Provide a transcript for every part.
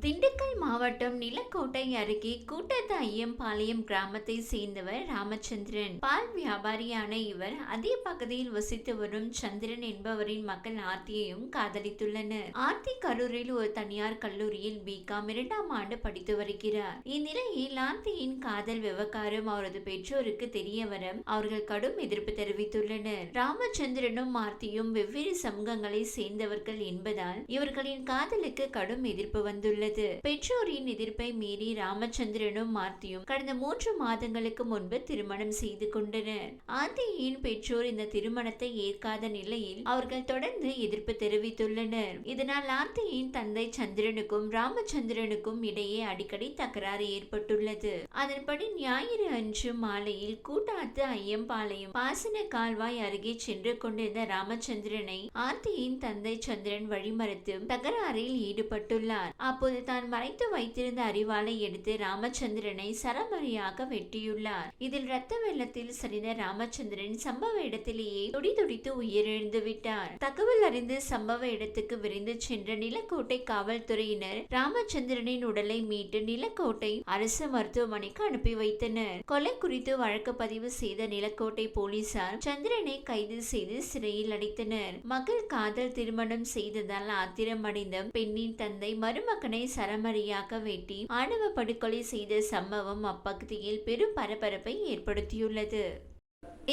திண்டுக்கல் மாவட்டம் நிலக்கோட்டை அருகே கூட்டத்து ஐயம்பாளையம் கிராமத்தை சேர்ந்தவர் ராமச்சந்திரன். பால் வியாபாரியான இவர் அதே பகுதியில் வசித்து வரும் சந்திரன் என்பவரின் மக்கள் ஆர்த்தியையும் காதலித்துள்ளனர். ஆர்த்தி கரூரில் ஒரு தனியார் கல்லூரியில் பிகாம் இரண்டாம் ஆண்டு படித்து வருகிறார். இந்நிலையில் ஆர்த்தியின் காதல் விவகாரம் அவரது பெற்றோருக்கு தெரிய வர அவர்கள் கடும் எதிர்ப்பு தெரிவித்துள்ளனர். ராமச்சந்திரனும் ஆர்த்தியும் வெவ்வேறு சமூகங்களை சேர்ந்தவர்கள் என்பதால் இவர்களின் காதலுக்கு கடும் எதிர்ப்பு வந்துள்ளது. பெற்றோரின் எதிர்ப்பை மீறி ராமச்சந்திரனும் மார்த்தியும் கடந்த மூன்று மாதங்களுக்கு முன்பு திருமணம் செய்து கொண்டனர். ஆர்த்தியின் பெற்றோர் இந்த திருமணத்தை ஏற்காத நிலையில் அவர்கள் தொடர்ந்து எதிர்ப்பு தெரிவித்துள்ளனர். இதனால் ஆர்த்தியின் தந்தை சந்திரனுக்கும் ராமச்சந்திரனுக்கும் இடையே அடிக்கடி தகராறு ஏற்பட்டுள்ளது. அதன்படி ஞாயிறு அன்று மாலையில் கூட்டாத்து ஐயம்பாளையம் பாசன கால்வாய் அருகே சென்று கொண்டிருந்த ராமச்சந்திரனை ஆர்த்தியின் தந்தை சந்திரன் வழிமறித்து தகராறில் ஈடுபட்டுள்ளார். அப்போது தான் மறைத்து வைத்திருந்த அறிவாளை எடுத்து ராமச்சந்திரனை சரமரியாக வெட்டியுள்ளார். இதில் ரத்த வெள்ளத்தில் சரிந்த ராமச்சந்திரன் சம்பவ இடத்திலேயே துடி துடித்து உயிரிழந்து விட்டார். தகவல் அறிந்து சம்பவ இடத்துக்கு விரைந்து சென்ற நிலக்கோட்டை காவல்துறையினர் ராமச்சந்திரனின் உடலை மீட்டு நிலக்கோட்டை அரசு மருத்துவமனைக்கு அனுப்பி வைத்தனர். கொலை குறித்து வழக்கு பதிவு செய்த நிலக்கோட்டை போலீசார் சந்திரனை கைது செய்து சிறையில் அடைத்தனர். மகள் காதல் திருமணம் செய்ததால் ஆத்திரமடைந்த பெண்ணின் தந்தை மருமகனை சரமரியாக வெட்டி ஆணவ படுகொலை செய்த சம்பவம் அப்பகுதியில் பெரும் பரபரப்பை ஏற்படுத்தியுள்ளது.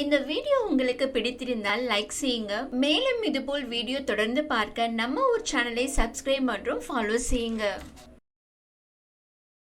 இந்த வீடியோ உங்களுக்கு பிடித்திருந்தால் லைக் செய்யுங்க. மேலும் இதுபோல் வீடியோ தொடர்ந்து பார்க்க நம்ம ஊர் சேனலை சப்ஸ்கிரைப் மற்றும் ஃபாலோ செய்யுங்க.